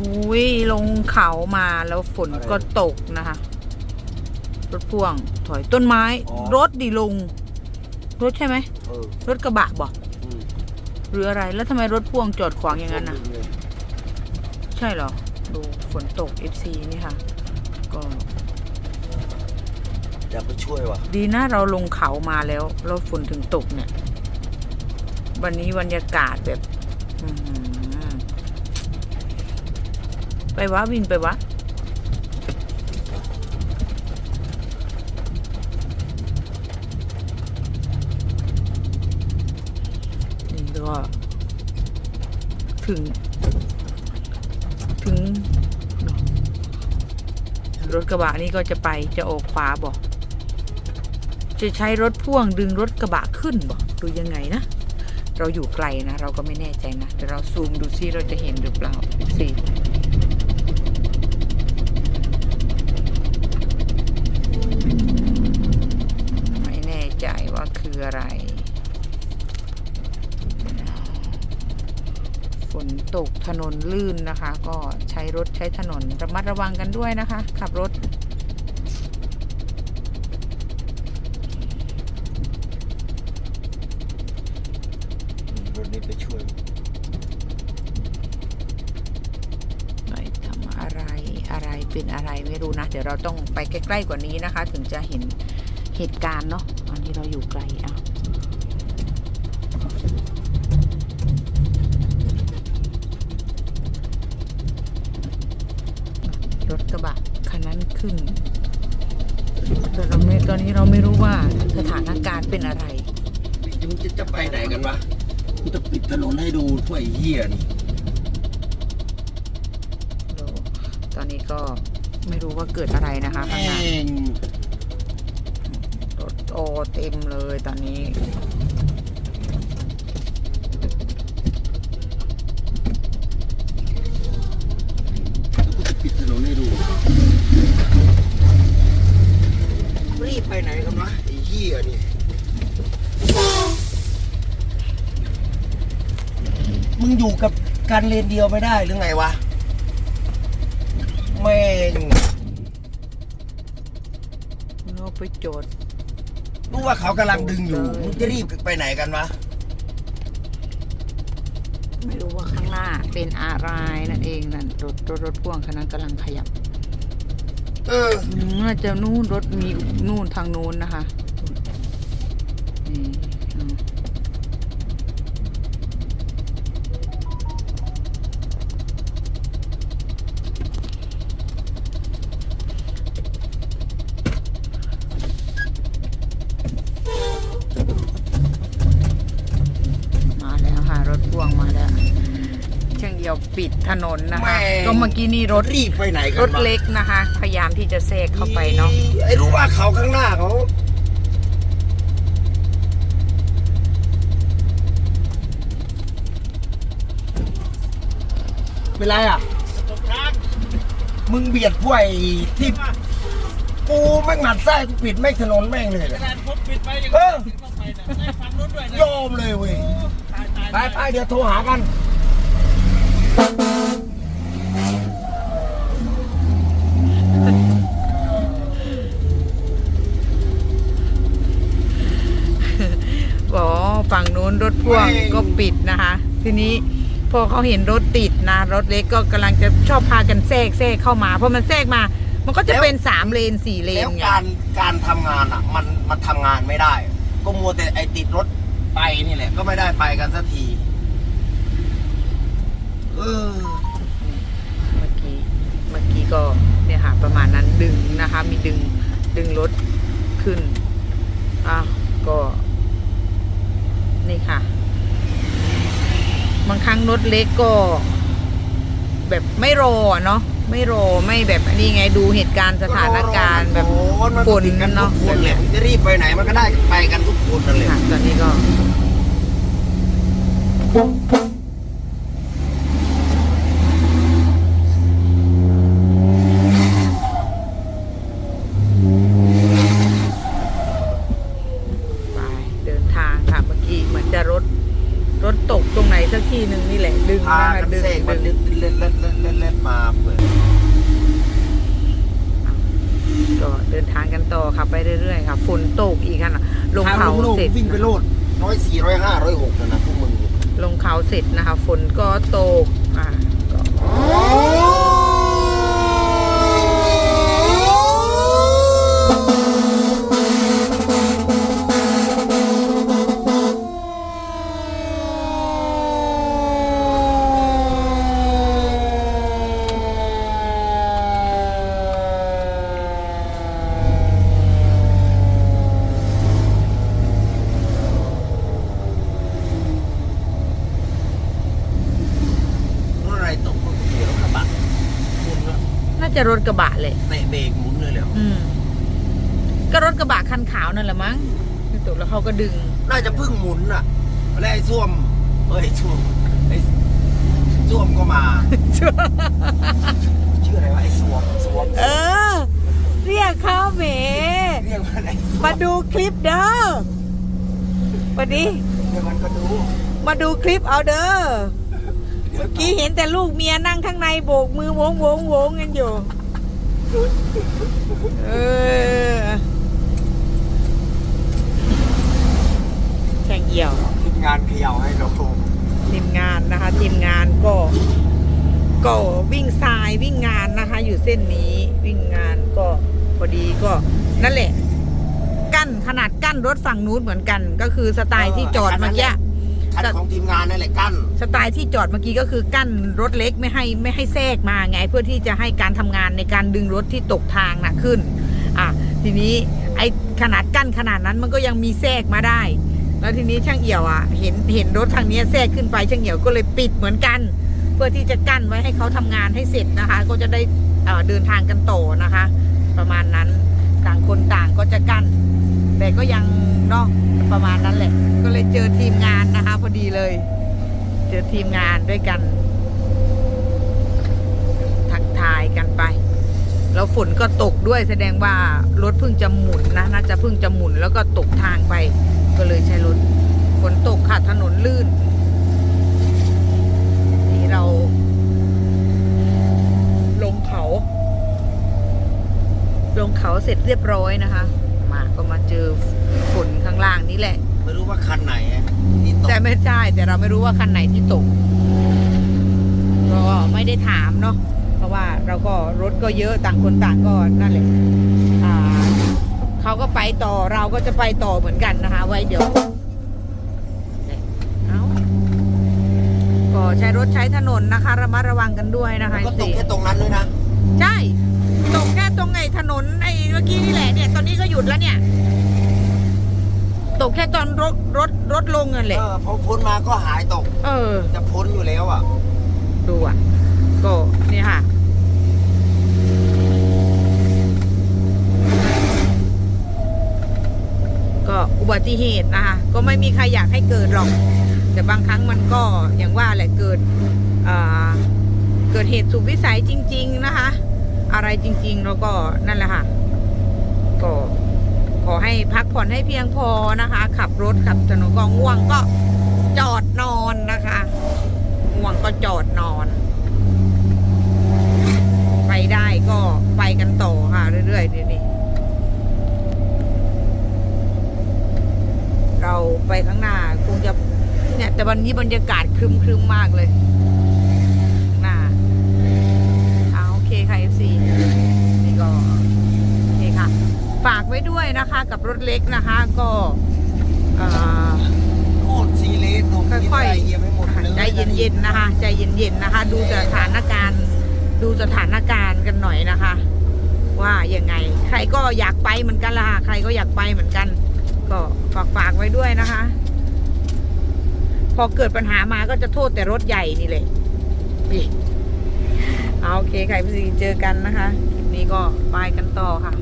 อุ้ยลงเขามาแล้วฝนก็ตกนะคะ รถพ่วงถอยต้นไม้ อ๋อ รถดิลุงรถใช่ไหม เออรถกระบะบอกอืมหรืออะไร แล้วทำไมรถพ่วงจอดขวางอย่างนั้นนะ ใช่เหรอ ดูฝนตก FC นี่ค่ะ ก็อยากไปช่วยว่ะดีนะเราลงเขามาแล้วแล้วฝนถึงตกเนี่ย วันนี้บรรยากาศแบบ อื้อหือ ไปวะวินไปวะนี่ก็ถึง ถึง รถกระบะนี่ก็จะไปจะออกขวาบอก จะใช้รถพ่วงดึงรถกระบะขึ้นบอกดูยังไงนะเราอยู่ไกลนะ เราก็ไม่แน่ใจนะเดี๋ยวเราซูมดูซิเราจะเห็นหรือเปล่าสิไม่แน่ใจ ว่าคืออะไร ฝนตกถนนลื่นนะคะ ก็ใช้รถใช้ถนนระมัดระวังกันด้วยนะคะ ขับรถรถนี้ไปช่วยไหนทำอะไรอะไรเป็นอะไรไม่รู้นะ เดี๋ยวเราต้องไปใกล้ ๆ กว่านี้นะคะ ถึงจะเห็นเหตุการณ์เนาะต อนนี้เราอยู่ไกลอะรถกระบะคันนั้นขึ้นแต่เราไม่ตอนนี้เราไม่รู้ว่าสถานการณ์เป็นอะไรมึงจะจะไปไหนกันวะกูจะปิดถนนให้ดูถ้วยเหี้ยนี่ดูตอนนี้ก็ไม่รู้ว่าเกิดอะไรนะคะข้างหน้าแม่งรถ โอเต็มเลยตอนนี้กูจะปิดถนนให้ดู รีบไปไหนกันวะไอ้เหี้ยนี่มึงอยู่กับการเลนเดียวไม่ได้หรือไงวะ แม่งเราไปโจทย์ รู้ว่าเขากำลังดึงอยู่มึงจะรีบไปไหนกันวะไม่รู้ว่าข้างหน้าเป็นอะไรนั่นเองนั่นรถรถรถพ่วงคันนั้นกำลังขยับ เอออืมน่าจะนู่นรถมีนู่นทางนู้นนะคะนี่ ปิดถนนนะคะแม่ง ก็เมื่อกี้นี่รถรีบไปไหนกันรวะถเล็กนะคะ พยายามที่จะแทรกเข้าไปเนาะไอ้รู้ว่าเขาข้างหน้าเขาเป็นไรอะ มึงเบียดพวกไอ้ที่กูแม่งหนัดไส้กูปิดแม่งถนนแม่งเลยขนาดผมปิดไปยังเออถึงเข้าไปนะได้ฟังนู้นด้วยนะโยอมเลยเว้ย ตายตายไปไปเดี๋ยวโทรหากัน รถพ่วงไม่ก็ปิดนะคะ ทีนี้พอเขาเห็นรถติดนะ รถเล็กก็กำลังจะชอบพากันแทรกแทรกเข้ามาพอมันแทรกมา มันก็จะเป็นสามเลนสี่เลนแล้วไงการการทำงานอะ มันมันทำงานไม่ได้ ก็มัวแต่ไอติดรถไปนี่แหละ ก็ไม่ได้ไปกันสักทีเออเมื่อกี้เมื่อกี้ก็เนี่ยค่ะประมาณนั้นดึงนะคะ มีดึงดึงรถขึ้นอะก็ นี่ค่ะ บางครั้งรถเล็กก็ แบบไม่รออะเนาะไม่รอไม่แบบอันนี้ไงดูเหตุการณ์สถานการณ์แบบโอ้โหมันฝนติดกันทุเนาะกคนแหละจะรีบไปไหนมันก็ได้ไปกันทุกคนนั่นแหละค่ะตอนนี้ก็ พากันเสกมันเล่นเล่นเล่นเล่นมาเปิดก็เดินทางกันต่อขับไปเรื่อยๆค่ะฝนตกอีกค่ะลงเขาเสร็จวิ่งไปโลดร้อยสี่ร้อยห้าร้อยหกนะพวกมึงลงเขาเสร็จนะคะ ฝนก็ตกอะก็ จะรถกระบะเลยเตะเบรกหมุนเลยเหรออืมก็รถกระบะคันขาวนั่นแหละมั้งที่ตกแล้วเขาก็ดึง น่าจะเพิ่งหมุนอะแล้วไอ้ส้วมเอ้ยส้วมไอ้ส้วมก็มาชื่ออะไรวะไอ้ส้วมส้วมเออ เรียกเขาเหมเรียกว่าอะไรมาดูคลิปเด้อวันนี้เดี๋ยวมันก็ดูมาดูคลิปเอาเด้อเมื่อกี้เห็นแต่ลูกเมียนั่งข้างในโบกมือวงวงวงกันอยู่ เออ แข่งเหี่ยว ทีมงานเขย่าให้เราโทรทีมงานนะคะ ทีมงานก็ก็วิ่งทรายวิ่งงานนะคะ อยู่เส้นนี้วิ่งงานก็พอดีก็ นั่นแหละ กั้นขนาดกั้นรถฝั่งนู้นเหมือนกัน ก็คือสไตล์ที่จอดเมื่อกี้คัน ของทีมงานนั่นแหละกั้น สไตล์ที่จอดเมื่อกี้ก็คือกั้นรถเล็กไม่ให้ไม่ให้แทรกมาไง เพื่อที่จะให้การทำงานในการดึงรถที่ตกทางน่ะขึ้น อะทีนี้ไอ้ขนาดกั้นขนาดนั้นมันก็ยังมีแทรกมาได้ แล้วทีนี้ช่างเอี่ยวอะ เห็นเห็นรถทางนี้แทรกขึ้นไปช่างเอี่ยวก็เลยปิดเหมือนกัน เพื่อที่จะกั้นไว้ให้เขาทำงานให้เสร็จนะคะ ก็จะได้เอ่อเดินทางกันต่อนะคะ ประมาณนั้นต่างคนต่างก็จะกั้น แต่ก็ยังเนาะ ประมาณนั้นแหละ ก็เลยเจอทีมงานนะคะ พอดีเลย เจอทีมงานด้วยกัน ทักทายกันไป แล้วฝนก็ตกด้วยแสดงว่ารถเพิ่งจะหมุนนะน่าจะเพิ่งจะหมุนแล้วก็ตกทางไป ก็เลยใช้รถฝนตกค่ะถนนลื่น นี่เรา ลงเขา ลงเขาเสร็จเรียบร้อยนะคะ มาก็มาเจอฝนข้างล่างนี่แหละ ไม่รู้ว่าคันไหนอะที่ตกแต่ไม่ใช่แต่เราไม่รู้ว่าคันไหนที่ตกก็ไม่ได้ถามเนาะเพราะว่าเราก็รถก็เยอะต่างคนต่างก็นั่นแหละอ่าเขาก็ไปต่อเราก็จะไปต่อเหมือนกันนะคะ ไว้เดี๋ยวเนี่ยเอาก็ใช้รถใช้ถนนนะคะ ระมัดระวังกันด้วยนะคะก็ตกสิแค่ตรงนั้นด้วยนะ ใช่ ตกแค่ตรงไอ้ถนนไอ้เมื่อกี้นี่แหละเนี่ย ตอนนี้ก็หยุดแล้วเนี่ย ตกแค่ตอนรถรถรถลงเงินแหละเออพอพ้นมาก็หายตก เออ จะพ้นอยู่แล้วอะ ดูอะ ก็เนี่ยค่ะก็อุบัติเหตุนะคะก็ไม่มีใครอยากให้เกิดหรอก แต่บางครั้งมันก็อย่างว่าแหละเกิดอ่าเกิดเหตุสุดวิสัยจริง ๆ นะคะ อะไรจริง ๆ แล้วก็นั่นแหละค่ะ ก็ขอให้พักผ่อนให้เพียงพอนะคะ ขับรถขับถนนก็ง่วงก็จอดนอนนะคะง่วงก็จอดนอน ไปได้ก็ไปกันต่อค่ะ เรื่อยๆเดี๋ยวนี้เราไปข้างหน้าคงจะเนี่ยแต่วันนี้บรรยากาศครึมๆมากเลยข้างหน้าเอาโอเคค่ะ FC นี่ก็โอเคค่ะ ฝากไว้ด้วยนะคะ กับรถเล็กนะคะ ก็เอ่อโอ้ซีเลสตรงค่อยๆเหยียบให้หมดเลยใจเย็นๆนะคะ ใจเย็นๆนะคะ ดูสถานการณ์ ดูสถานการณ์กันหน่อยนะคะ ว่ายังไง ใครก็อยากไปเหมือนกันละค่ะใครก็อยากไปเหมือนกัน ก็ฝากฝากๆไว้ด้วยนะคะ พอเกิดปัญหามาก็จะโทษแต่รถใหญ่นี่เลยอีก เอาโอเคใครพี่เจอกันนะคะ คลิปนี้ก็ไปกันต่อค่ะ